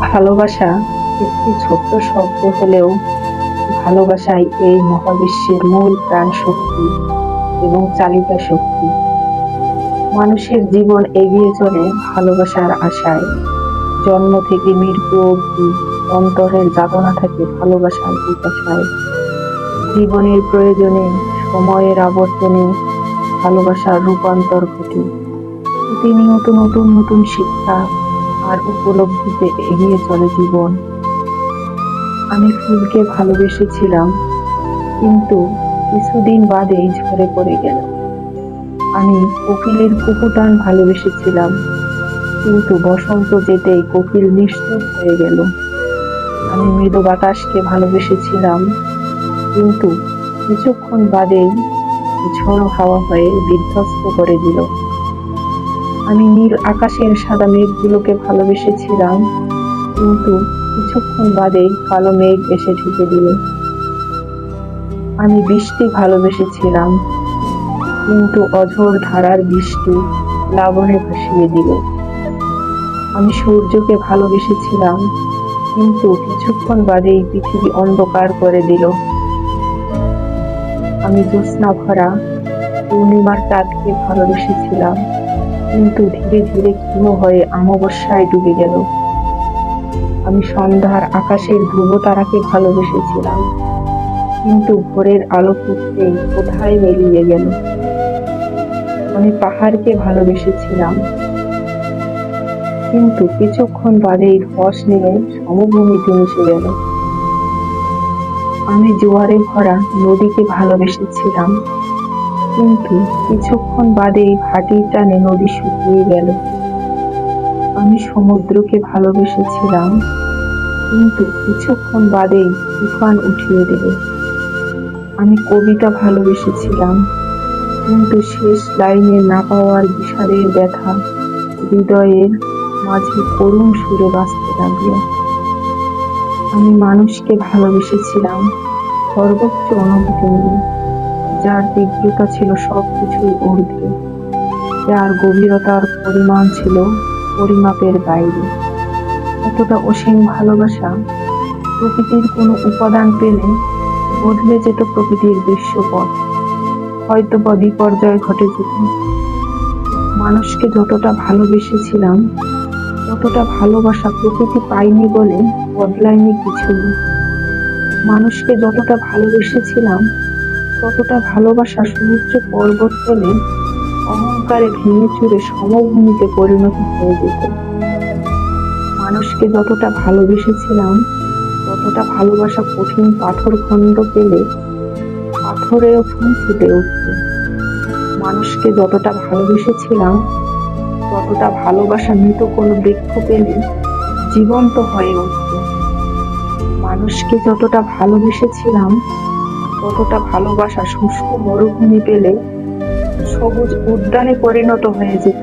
ভালোবাসা একটি ছোট্ট শব্দ হলেও ভালোবাসাই এই মহাবিশ্বের মূল প্রাণ শক্তি এবং চালিকা শক্তি। মানুষের জীবন এগিয়ে চলে ভালোবাসার আশায়। জন্ম থেকে মৃত্যু অবধি অন্তরের যাতনা থাকে ভালোবাসার বিকাশায় জীবনের প্রয়োজনে, সময়ের আবর্তনে ভালোবাসার রূপান্তর ঘটে। প্রতিনিয়ত নতুন নতুন শিক্ষা আর উপলব্ধিতে এগিয়ে চলে জীবন। আমি ফুলকে ভালোবেসেছিলাম, কিন্তু কিছুদিন বাদেই ঝরে পড়ে গেল আমি কোকিলের কুকুটান ভালোবেসেছিলাম, কিন্তু বসন্ত যেতেই কোকিল নিশ্চুপ হয়ে গেল। আমি মৃদু বাতাসকে ভালোবেসেছিলাম, কিন্তু কিছুক্ষণ বাদেই ঝড় হাওয়া হয়ে বিধ্বস্ত করে দিল। আমি নীল আকাশের সাদা মেঘগুলোকে ভালোবেসেছিলাম, কিন্তু কিছুক্ষণ বাদেই কালো মেঘ এসে ঢুকে দিল। আমি বৃষ্টি ভালোবেসেছিলাম, কিন্তু অঝোর ধারার বৃষ্টি লাবণে ভাসিয়ে দিল। আমি সূর্যকে ভালোবেসেছিলাম, কিন্তু কিছুক্ষণ বাদেই পৃথিবী অন্ধকার করে দিল। আমি জ্যোৎস্না ভরা পূর্ণিমার চাঁদকে ভালোবেসেছিলাম। কিন্তু ধীরে ধীরে ক্ষীণ হয়ে অমাবস্যায় ডুবে গেল। আমি সন্ধ্যার আকাশের ধ্রুব তারাকে ভালোবেসেছিলাম, কিন্তু ভোরের আলো ফুটতেই কোথায় মিলিয়ে গেল? আমি পাহাড়কে ভালোবেসেছিলাম, কিন্তু কিছুক্ষণ বাদেই ধস নেমে সমভূমিতে মিশে গেল। আমি জোয়ারে ভরা নদীকে ভালোবেসেছিলাম কিন্তু কিছুক্ষণ বাদেই ভাটির টানে নদী শুকিয়ে গেল। আমি সমুদ্রকে ভালোবেসেছিলাম, কিন্তু কিছুক্ষণ বাদেই তুফান উঠিয়ে দিল। আমি কবিতা ভালোবেসেছিলাম, কিন্তু শেষ লাইনে না পাওয়ার বিষাদের ব্যথা হৃদয়ের মাঝে করুণ সুরে বাঁচতে লাগল। আমি মানুষকে ভালোবেসেছিলাম, সর্বোচ্চ অনুভূতি নিয়ে। যার তীব্রতা ছিল সবকিছুর ঊর্ধ্বে। যার গভীরতার পরিমাণ ছিল পরিমাপের বাইরে। এতটা অসীম ভালোবাসা প্রকৃতির কোনো উপাদান পেলে বদলে যেত প্রকৃতির দৃশ্যপট হয়তো বা বিপর্যয় ঘটে যেত। মানুষকে যতটা ভালোবেসেছিলাম, ততটা ভালোবাসা প্রকৃতি পাইনি বলে বদলায়নি কিছুই। মানুষকে যতটা ভালোবেসেছিলাম ততটা ভালোবাসা সমুদ্র পর্বত হলে অহংকারে ভেঙে চুরে সমভূমিতে পরিণত হয়ে যেত। মানুষকে যতটা ভালোবেসেছিলাম, ততটা ভালোবাসা কঠিন পাথর খণ্ড পেলে পাথরেও ফুল ফুটে উঠত। মানুষকে যতটা ভালোবেসেছিলাম, ততটা ভালোবাসা মৃত কোনো বৃক্ষ পেলে জীবন্ত হয়ে উঠত। মানুষকে যতটা ভালোবেসেছিলাম ততটা ভালোবাসা শুষ্ক মরুভূমি পেলে সবুজ উদ্যানে পরিণত হয়ে যেত।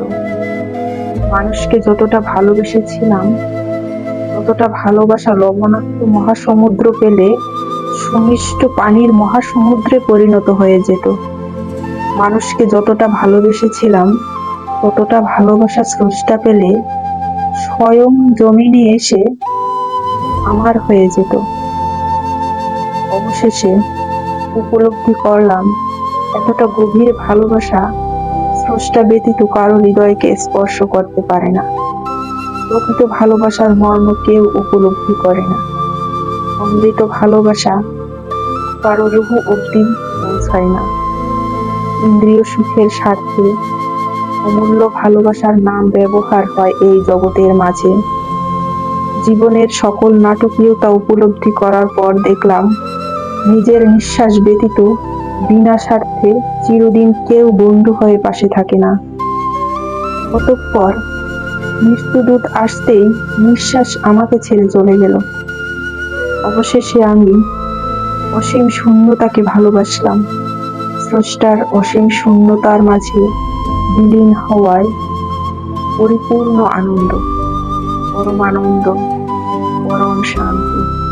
মানুষকে যতটা ভালোবেসেছিলাম, ততটা ভালোবাসা লবণাক্ত মহাসমুদ্র পেলে সুমিষ্ট পানির মহাসমুদ্রে পরিণত হয়ে যেত। মানুষকে যতটা ভালোবেসেছিলাম, ততটা ভালোবাসা স্রষ্টা পেলে স্বয়ং জমিনে এসে আমার হয়ে যেত। অবশেষে উপলব্ধি করলাম। এতটা গভীর ভালোবাসা স্রষ্টা ব্যতীত কারও হৃদয়কে স্পর্শ করতে পারে না। প্রকৃত ভালোবাসার মর্ম কেউ উপলব্ধি করে না। অমৃত ভালোবাসা কারও রুহু অব্দি পৌঁছায় না। ইন্দ্রিয় সুখের স্বার্থে অমূল্য ভালোবাসার নাম ব্যবহার হয় এই জগতের মাঝে। জীবনের সকল নাটকীয়তা উপলব্ধি করার পর দেখলাম নিজের নিঃশ্বাস ব্যতীত বিনা স্বার্থে চিরদিন কেউ বন্ধু হয়ে পাশে থাকে না। অতঃপর মৃত্যুদূত আসতেই নিঃশ্বাস আমাকে ছেড়ে চলে গেল। অবশেষে আমি অসীম শূন্যতাকে ভালোবাসলাম। স্রষ্টার অসীম শূন্যতার মাঝে বিলীন হওয়ায় পরিপূর্ণ আনন্দ পরমানন্দ পরম শান্তি।